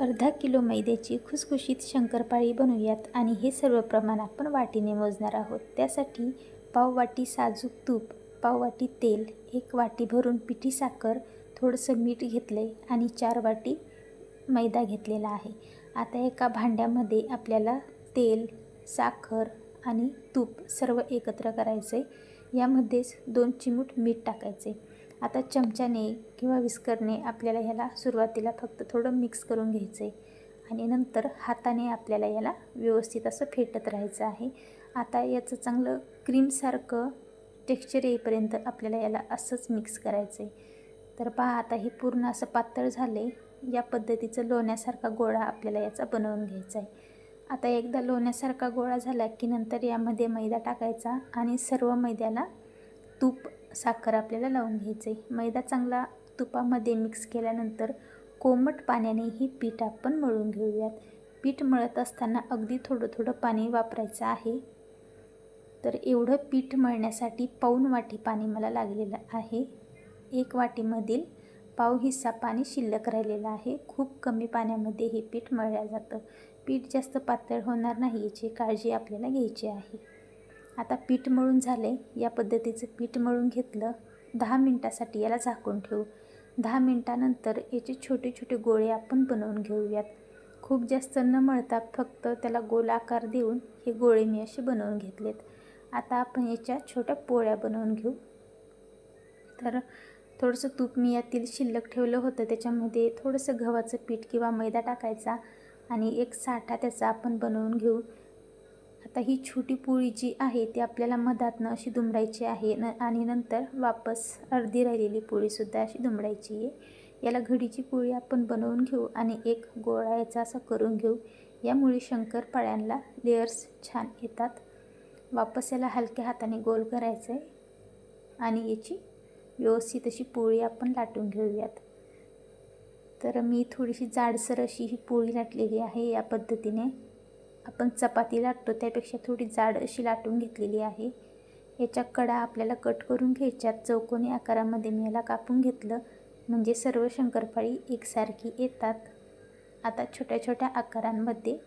अर्धा किलो मैद्याची खुसखुशीत शंकरपाळी बनवूयात आणि हे सर्व प्रमाण आपण वाटीने मोजणार आहोत. त्यासाठी पाव वाटी साजूक तूप पाव वाटी तेल एक वाटी भरून पिठी साखर थोडंसं मीठ घेतलं आहे आणि चार वाटी मैदा घेतलेला आहे. आता एका भांड्यामध्ये आपल्याला तेल साखर आणि तूप सर्व एकत्र करायचं आहे यामध्येच दोन चिमूट मीठ टाकायचे आता चमच्याने किंवा विस्करने आपल्याला ह्याला सुरुवातीला फक्त थोडं मिक्स करून घ्यायचं आहे आणि नंतर हाताने आपल्याला याला व्यवस्थित असं फेटत राहायचं आहे. आता याचं चांगलं क्रीमसारखं टेक्स्चर येईपर्यंत आपल्याला याला असंच मिक्स करायचं आहे तर पहा आता हे पूर्ण असं पातळ झाले या पद्धतीचं लोण्यासारखा गोळा आपल्याला याचा बनवून घ्यायचा आहे आता एकदा लोण्यासारखा गोळा झाला की नंतर यामध्ये मैदा टाकायचा आणि सर्व मैद्याला तूप साखर आपल्याला लावून घ्यायचं आहे. मैदा चांगला तुपामध्ये मिक्स केल्यानंतर कोमट पाण्याने ही पीठ आपण मळून घेऊयात. पीठ मळत असताना अगदी थोडं थोडं पाणी वापरायचं आहे. तर एवढं पीठ मळण्यासाठी पाऊन वाटी पाणी मला लागलेलं आहे. एक वाटीमधील पाव हिस्सा पाणी शिल्लक राहिलेलं आहे. खूप कमी पाण्यामध्ये हे पीठ मळलं जातं. पीठ जास्त पातळ होणार नाही याची काळजी आपल्याला घ्यायची आहे. आता पीठ मळून झाले. या पद्धतीचं पीठ मळून घेतलं. दहा मिनटासाठी याला झाकून ठेवू. दहा मिनटानंतर याचे छोटे छोटे गोळे आपण बनवून घेऊयात. खूप जास्त न मळता फक्त त्याला गोल आकार देऊन हे गोळे मी असे बनवून घेतलेत. आता आपण याच्या छोट्या पोळ्या बनवून घेऊ. तर थोडंसं तूप मी यातील शिल्लक ठेवलं होतं. त्याच्यामध्ये थोडंसं गव्हाचं पीठ किंवा मैदा टाकायचा आणि एक साठा त्याचा आपण बनवून घेऊ. आता ही छोटी पोळी जी आहे ती आपल्याला मधातनं अशी दुमडायची आहे. न आणि नंतर वापस अर्धी राहिलेली पोळीसुद्धा अशी दुमडायची आहे. याला घडीची पोळी आपण बनवून घेऊ आणि एक गोळा याचा असा करून घेऊ. यामुळे शंकरपाळ्यांना लेयर्स छान येतात. वापस याला हलक्या हाताने गोल करायचं आहे आणि याची व्यवस्थित अशी पोळी आपण लाटून घेऊयात. तर मी थोडीशी जाडसर अशी ही पोळी लाटलेली आहे या पद्धतीने. आपण चपाती लाटतो त्यापेक्षा थोडी जाड अशी लाटून घेतलेली आहे. याच्या कडा आपल्याला कट करून घ्यायच्यात चौकोनी आकारामध्ये मी याला कापून घेतलं. म्हणजे सर्व शंकरपाळी एकसारखी येतात. आता छोट्या छोट्या आकारांमध्ये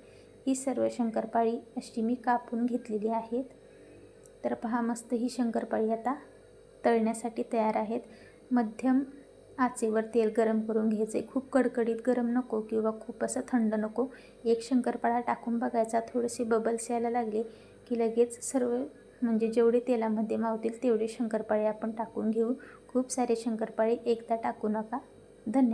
ही सर्व शंकरपाळी अशी मी कापून घेतलेली आहेत. तर पहा मस्त ही शंकरपाळी आता तळण्यासाठी तयार आहेत. मध्यम आचेवर तेल गरम करून घ्यायचे. खूप कडकडीत गरम नको किंवा खूप असं थंड नको. एक शंकरपाळा टाकून बघायचा. थोडेसे बबल्स यायला लागले की लगेच सर्व म्हणजे जेवढे तेलामध्ये मावतील तेवढे शंकरपाळे आपण टाकून घेऊ. खूप सारे शंकरपाळे एकदा टाकू नका. धन्यवाद.